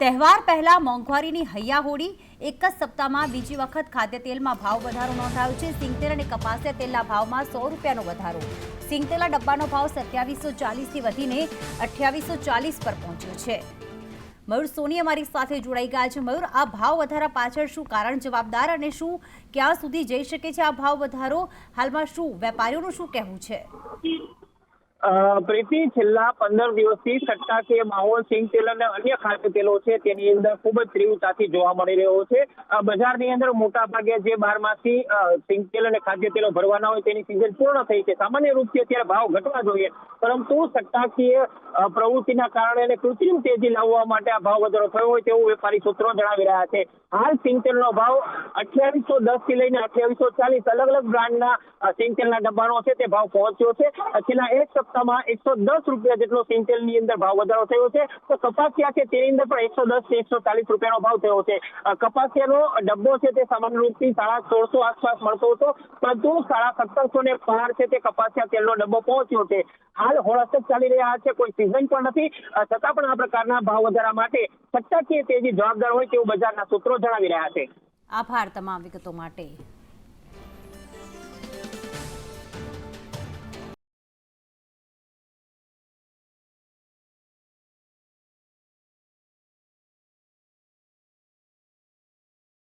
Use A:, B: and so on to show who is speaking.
A: તહેવાર પહેલા મોંઘવારીની હૈયા હોડી એક જ સપ્તાહમાં બીજી વખત ખાદ્ય તેલમાં ભાવ વધારો નોંધાયો છે. સિંગતેલ અને કપાસિયા તેલના ભાવમાં સો રૂપિયાનો વધારો. સિંગતેલના ડબ્બાનો ભાવ સત્યાવીસો ચાલીસથી વધીને અઠ્યાવીસો ચાલીસ પર પહોંચ્યો છે. મયુર સોની અમારી સાથે જોડાઈ ગયા છે. મયુર, આ ભાવ વધારા પાછળ શું કારણ, જવાબદાર અને શું ક્યાં સુધી જઈ શકે છે આ ભાવ વધારો? હાલમાં શું, વેપારીઓનું શું કહેવું છે?
B: પ્રીતિ, છેલ્લા પંદર દિવસથી સટ્ટાકીય માહોલ, સિંગ તેલ અને અન્ય ખાદ્ય તેલો છે, તેની અંદર ખૂબ જ તીવ્રતાથી જોવા મળી રહ્યો છે. બજારની અંદર મોટા ભાગે જે બારમાસી સિંગ તેલ અને ખાદ્ય તેલો ભરવાના હોય તેની સિઝન પૂર્ણ થઈ છે. સામાન્ય રૂપથી અત્યારે ભાવ ઘટવા જોઈએ, પરંતુ સટ્ટાકીય પ્રવૃત્તિના કારણે અને કૃત્રિમ તેજી લાવવા માટે આ ભાવ વધારો થયો હોય તેવું વેપારી સૂત્રો જણાવી રહ્યા છે. હાલ સિંગ તેલનો ભાવ અઠ્યાવીસો દસથી લઈને અઠ્યાવીસો ચાલીસ અલગ અલગ બ્રાન્ડના સિંગ તેલના ડબ્બાનો છે, તે ભાવ પહોંચ્યો છે. છેલ્લા એક સપ્તાહમાં એકસો દસ રૂપિયા જેટલો સિંગ અંદર ભાવ વધારો થયો છે. તો કપાસિયા છે તેની અંદર પણ એકસો દસથી એકસો ચાલીસ રૂપિયાનો ભાવ થયો છે. કપાસિયાનો ડબ્બો છે તે સામાન્ય રૂપથી સાડા સોળસો આસપાસ મળતો હતો, પરંતુ સાડા સત્તરસો ને પહાડ છે તે કપાસિયા તેલનો ડબ્બો પહોંચ્યો છે. હાલ હોળાસક ચાલી રહ્યા છે, કોઈ સિઝન પણ નથી. છતાં પણ આ પ્રકારના ભાવ વધારા માટે સત્તાકીય તેજી જવાબદાર હોય તેવું બજારના સૂત્રો જણાવી રહ્યા છે.
A: આભાર તમામ વિગતો માટે.